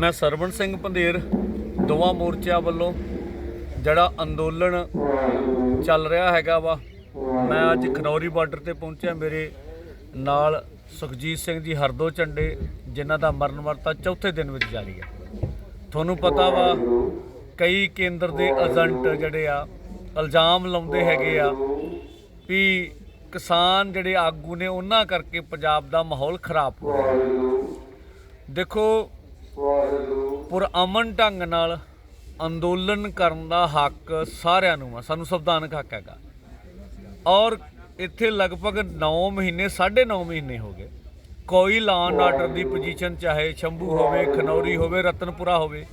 ਮੈਂ ਸਰਵਣ ਸਿੰਘ ਪੰਧੇਰ, ਦੋਵਾਂ ਮੋਰਚਿਆਂ ਵੱਲੋਂ ਜਿਹੜਾ ਅੰਦੋਲਨ ਚੱਲ ਰਿਹਾ ਹੈਗਾ ਵਾ, ਮੈਂ ਅੱਜ ਖਨੌਰੀ ਬਾਰਡਰ ਤੇ ਪਹੁੰਚਿਆ। ਮੇਰੇ ਨਾਲ ਸੁਖਜੀਤ ਸਿੰਘ ਜੀ ਹਰਦੋ ਝੰਡੇ, ਜਿਨ੍ਹਾਂ ਦਾ ਮਰਨ ਵਰਤਾ ਚੌਥੇ ਦਿਨ ਵਿੱਚ ਜਾਰੀ ਹੈ ਤੁਹਾਨੂੰ ਪਤਾ ਵਾ, ਕਈ ਕੇਂਦਰ ਦੇ ਏਜੰਟ ਜਿਹੜੇ ਆ, ਇਲਜ਼ਾਮ ਲਾਉਂਦੇ ਹੈਗੇ ਆ ਵੀ ਕਿਸਾਨ ਜਿਹੜੇ ਆਗੂ ਨੇ, ਉਹਨਾਂ ਕਰਕੇ ਪੰਜਾਬ ਦਾ ਮਾਹੌਲ ਖਰਾਬ ਹੋ ਰਿਹਾ। ਦੇਖੋ ਪੁਰ ਅਮਨ ਢੰਗ ਨਾਲ ਅੰਦੋਲਨ ਕਰਨ ਦਾ ਹੱਕ ਸਾਰਿਆਂ ਨੂੰ ਆ, ਸਾਨੂੰ ਸੰਵਿਧਾਨਕ ਹੱਕ ਹੈਗਾ। ਔਰ ਇੱਥੇ ਲਗਭਗ 9 ਮਹੀਨੇ 9.5 ਮਹੀਨੇ ਹੋ ਗਏ। ਕੋਈ ਲਾਅਨ ਆਰਡਰ ਦੀ ਪੋਜੀਸ਼ਨ ਚਾਹੇ ਸ਼ੰਭੂ ਹੋਵੇ, ਖਨੌਰੀ ਹੋਵੇ, ਰਤਨਪੁਰਾ ਹੋਵੇ,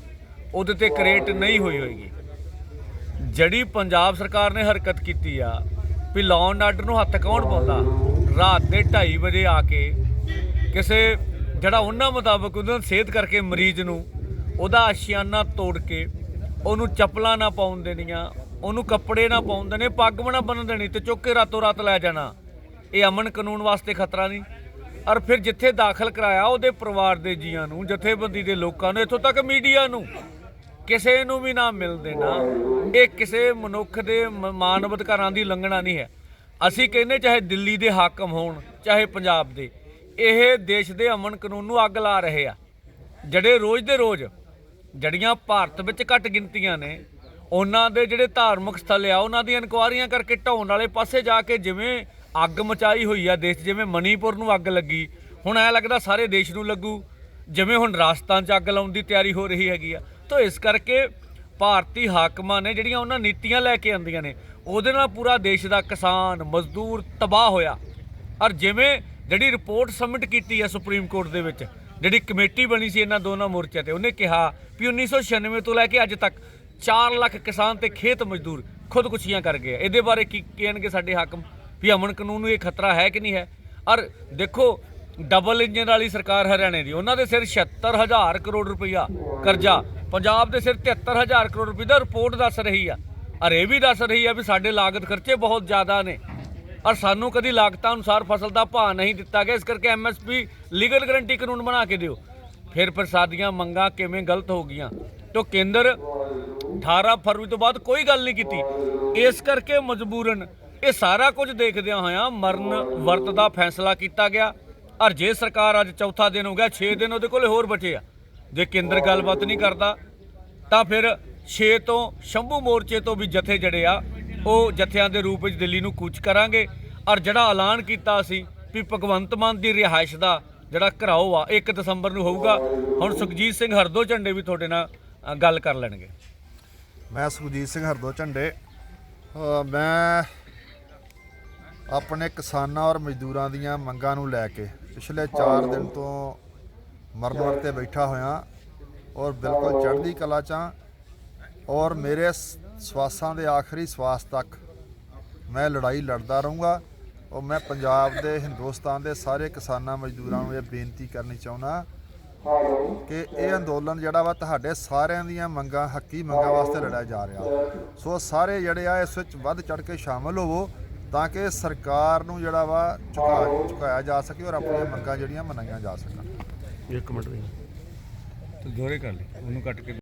ਉਹਦੇ ਤੇ ਕ੍ਰੀਏਟ ਨਹੀਂ ਹੋਈ ਹੋਏਗੀ। ਜਿਹੜੀ ਪੰਜਾਬ ਸਰਕਾਰ ਨੇ ਹਰਕਤ ਕੀਤੀ ਆ ਵੀ ਲਾਅਨ ਆਰਡਰ ਨੂੰ ਹੱਥ ਕੌਣ ਪਾਉਂਦਾ? ਰਾਤ ਦੇ 2:30 ਵਜੇ ਆ ਕੇ ਕਿਸੇ ਜਿਹੜਾ ਉਹਨਾਂ ਮੁਤਾਬਕ ਉਹਨਾਂ ਸਿਹਤ ਕਰਕੇ ਮਰੀਜ਼ ਨੂੰ, ਉਹਦਾ ਆਸ਼ਿਆਨਾ ਤੋੜ ਕੇ ਉਹਨੂੰ ਚੱਪਲਾਂ ਨਾ ਪਾਉਣ ਦੇਣੀਆਂ, ਉਹਨੂੰ ਕੱਪੜੇ ਨਾ ਪਾਉਣ ਦੇਣੇ, ਪੱਗ ਵੀ ਨਾ ਬੰਨ੍ਹ ਦੇਣੀ ਤੇ ਚੁੱਕ ਕੇ ਰਾਤੋਂ ਰਾਤ ਲੈ ਜਾਣਾ। ਇਹ ਅਮਨ ਕਾਨੂੰਨ ਵਾਸਤੇ ਖਤਰਾ ਨਹੀਂ। ਔਰ ਫਿਰ ਜਿੱਥੇ ਦਾਖਲ ਕਰਾਇਆ ਉਹਦੇ ਪਰਿਵਾਰ ਦੇ ਜੀਆਂ ਨੂੰ, ਜਥੇਬੰਦੀ ਦੇ ਲੋਕਾਂ ਨੂੰ, ਇੱਥੋਂ ਤੱਕ ਮੀਡੀਆ ਨੂੰ। ਕਿਸੇ ਨੂੰ ਵੀ ਨਾ ਮਿਲ ਦੇਣਾ। ਇਹ ਕਿਸੇ ਮਨੁੱਖ ਦੇ ਮਾਨਵ ਅਧਿਕਾਰਾਂ ਦੀ ਉਲੰਘਣਾ ਨਹੀਂ ਹੈ। ਅਸੀਂ ਕਹਿੰਦੇ ਚਾਹੇ ਦਿੱਲੀ ਦੇ ਹਾਕਮ ਹੋਣ, ਚਾਹੇ ਪੰਜਾਬ ਦੇ। ਇਹ ਦੇਸ਼ ਦੇ ਅਮਨ ਕਾਨੂੰਨ ਨੂੰ ਅੱਗ ਲਾ ਰਹੇ ਆ। ਜਿਹੜੇ ਰੋਜ਼ ਦੇ ਰੋਜ਼ ਜੜੀਆਂ ਭਾਰਤ ਵਿੱਚ ਘੱਟ ਗਿਣਤੀਆਂ ਨੇ, ਉਹਨਾਂ ਦੇ ਜਿਹੜੇ ਧਾਰਮਿਕ ਸਥਲ ਆ, ਉਹਨਾਂ ਦੀਆਂ ਇਨਕੁਆਰੀਆਂ ਕਰਕੇ ਢਾਉਣ ਵਾਲੇ ਪਾਸੇ ਜਾ ਕੇ ਜਿਵੇਂ ਅੱਗ ਮਚਾਈ ਹੋਈ ਆ ਦੇਸ਼, ਜਿਵੇਂ ਮਣੀਪੁਰ ਨੂੰ ਅੱਗ ਲੱਗੀ, ਹੁਣ ਐ ਲੱਗਦਾ ਸਾਰੇ ਦੇਸ਼ ਨੂੰ ਲੱਗੂ, ਜਿਵੇਂ ਹੁਣ ਰਾਜਸਥਾਨ 'ਚ ਅੱਗ ਲਾਉਣ ਦੀ ਤਿਆਰੀ ਹੋ ਰਹੀ ਹੈਗੀ ਆ। ਤਾਂ ਇਸ ਕਰਕੇ ਭਾਰਤੀ ਹਾਕਮਾਂ ਨੇ ਜਿਹੜੀਆਂ ਉਹਨਾਂ ਨੀਤੀਆਂ ਲੈ ਕੇ ਆਂਦੀਆਂ ਨੇ, ਉਹਦੇ ਨਾਲ ਪੂਰਾ ਦੇਸ਼ ਦਾ ਕਿਸਾਨ, ਮਜ਼ਦੂਰ ਤਬਾਹ ਹੋਇਆ। ਔਰ ਜਿਵੇਂ ਜਿਹੜੀ ਰਿਪੋਰਟ ਸਬਮਿਟ ਕੀਤੀ ਹੈ ਸੁਪਰੀਮ ਕੋਰਟ ਦੇ ਵਿੱਚ, ਜਿਹੜੀ ਕਮੇਟੀ ਬਣੀ ਸੀ ਇਹਨਾਂ ਦੋਨਾਂ ਮੋਰਚਿਆਂ ਤੇ, ਉਹਨੇ ਕਿਹਾ ਵੀ 1996 ਤੋਂ ਲੈ ਕੇ ਅੱਜ ਤੱਕ 4 ਲੱਖ ਕਿਸਾਨ ਤੇ ਖੇਤ ਮਜ਼ਦੂਰ ਖੁਦਕੁਸ਼ੀਆਂ ਕਰ ਗਏ ਆ। ਇਹਦੇ ਬਾਰੇ ਕੀ ਕਹਿਣਗੇ ਸਾਡੇ ਹਾਕਮ? ਵੀ ਅਮਨ ਕਾਨੂੰਨ ਨੂੰ ਇਹ ਖਤਰਾ ਹੈ ਕਿ ਨਹੀਂ ਹੈ? ਔਰ ਦੇਖੋ ਡਬਲ ਇੰਜਨ ਵਾਲੀ ਸਰਕਾਰ ਹਰਿਆਣੇ ਦੀ, ਉਹਨਾਂ ਦੇ ਸਿਰ 76000 ਕਰੋੜ ਰੁਪਈਆ ਕਰਜ਼ਾ, ਪੰਜਾਬ ਦੇ ਸਿਰ 73000 ਕਰੋੜ ਰੁਪਏ ਦਾ ਰਿਪੋਰਟ ਦੱਸ ਰਹੀ ਆ। ਔਰ ਇਹ ਵੀ ਦੱਸ ਰਹੀ ਆ ਵੀ ਸਾਡੇ ਲਾਗਤ ਖਰਚੇ ਬਹੁਤ ਜ਼ਿਆਦਾ ਨੇ। ਔਰ ਸਾਨੂੰ ਕਦੀ ਲਾਗਤਾਂ ਅਨੁਸਾਰ ਫਸਲ ਦਾ ਭਾਅ ਨਹੀਂ ਦਿੱਤਾ ਗਿਆ। ਇਸ ਕਰਕੇ ਐਮਐਸਪੀ ਲੀਗਲ ਗਰੰਟੀ ਕਾਨੂੰਨ ਬਣਾ ਕੇ ਦਿਓ। ਫਿਰ ਪ੍ਰਸਾਦੀਆਂ ਮੰਗਾਂ ਕਿਵੇਂ ਗਲਤ ਹੋ ਗਈਆਂ? ਤੋਂ ਕੇਂਦਰ 18 ਫਰਵਰੀ ਤੋਂ ਬਾਅਦ ਕੋਈ ਗੱਲ ਨਹੀਂ ਕੀਤੀ। ਇਸ ਕਰਕੇ ਮਜਬੂਰਨ ਇਹ ਸਾਰਾ ਕੁਝ ਦੇਖਦਿਆਂ ਹੋਇਆਂ ਮਰਨ ਵਰਤ ਦਾ ਫੈਸਲਾ ਕੀਤਾ ਗਿਆ। ਔਰ ਜੇ ਸਰਕਾਰ ਅੱਜ ਚੌਥਾ ਦਿਨ ਹੋ ਗਿਆ 6 ਦਿਨ ਉਹਦੇ ਕੋਲੇ ਹੋਰ ਬਚੇ ਆ। ਜੇ ਕੇਂਦਰ ਗੱਲਬਾਤ ਨਹੀਂ ਕਰਦਾ, ਤਾਂ ਫਿਰ 6 ਤੋਂ ਸ਼ੰਭੂ ਮੋਰਚੇ ਤੋਂ ਵੀ ਜਥੇ ਜੜੇ ਆ। ਉਹ ਜਥਿਆਂ ਦੇ ਰੂਪ ਵਿੱਚ ਦਿੱਲੀ ਨੂੰ ਕੂਚ ਕਰਾਂਗੇ। ਔਰ ਜਿਹੜਾ ਐਲਾਨ ਕੀਤਾ ਸੀ ਵੀ ਭਗਵੰਤ ਮਾਨ ਦੀ ਰਿਹਾਇਸ਼ ਦਾ ਜਿਹੜਾ ਘਰਾਓ ਆ 1 ਦਸੰਬਰ ਨੂੰ ਹੋਊਗਾ। ਹੁਣ ਸੁਖਜੀਤ ਸਿੰਘ ਹਰਦੋ ਝੰਡੇ ਵੀ ਤੁਹਾਡੇ ਨਾਲ ਗੱਲ ਕਰ ਲੈਣਗੇ। ਮੈਂ ਸੁਖਜੀਤ ਸਿੰਘ ਹਰਦੋ ਝੰਡੇ। ਮੈਂ ਆਪਣੇ ਕਿਸਾਨਾਂ ਔਰ ਮਜ਼ਦੂਰਾਂ ਦੀਆਂ ਮੰਗਾਂ ਨੂੰ ਲੈ ਕੇ ਪਿਛਲੇ 4 ਦਿਨ ਤੋਂ ਮਰਨ 'ਤੇ ਬੈਠਾ ਹੋਇਆ ਔਰ ਬਿਲਕੁਲ ਚੜ੍ਹਦੀ ਕਲਾ ਚਾਂ ਔਰ ਮੇਰੇ ਸਵਾਸਾਂ ਦੇ ਆਖਰੀ ਸਵਾਸ ਤੱਕ ਮੈਂ ਲੜਾਈ ਲੜਦਾ ਰਹੂੰਗਾ ਔਰ ਮੈਂ ਪੰਜਾਬ ਦੇ, ਹਿੰਦੁਸਤਾਨ ਦੇ ਸਾਰੇ ਕਿਸਾਨਾਂ ਮਜ਼ਦੂਰਾਂ ਨੂੰ ਇਹ ਬੇਨਤੀ ਕਰਨੀ ਚਾਹੁੰਦਾ ਕਿ ਇਹ ਅੰਦੋਲਨ ਜਿਹੜਾ ਵਾ ਤੁਹਾਡੇ ਸਾਰਿਆਂ ਦੀਆਂ ਮੰਗਾਂ, ਹੱਕੀ ਮੰਗਾਂ ਵਾਸਤੇ ਲੜਿਆ ਜਾ ਰਿਹਾ। ਸੋ ਸਾਰੇ ਜਿਹੜੇ ਆ ਇਸ ਵਿੱਚ ਵੱਧ ਚੜ ਕੇ ਸ਼ਾਮਲ ਹੋਵੋ ਤਾਂ ਕਿ ਸਰਕਾਰ ਨੂੰ ਜਿਹੜਾ ਵਾ ਚੁਕਾ ਚੁਕਾਇਆ ਜਾ ਸਕੇ ਔਰ ਆਪਣੀਆਂ ਮੰਗਾਂ ਜਿਹੜੀਆਂ ਮਨਾਈਆਂ ਜਾ ਸਕਣ। ਇੱਕ ਮਿੰਟ ਤੂੰ ਦੋਰੇ ਕਰ ਲੈ ਉਹਨੂੰ ਕੱਟ ਕੇ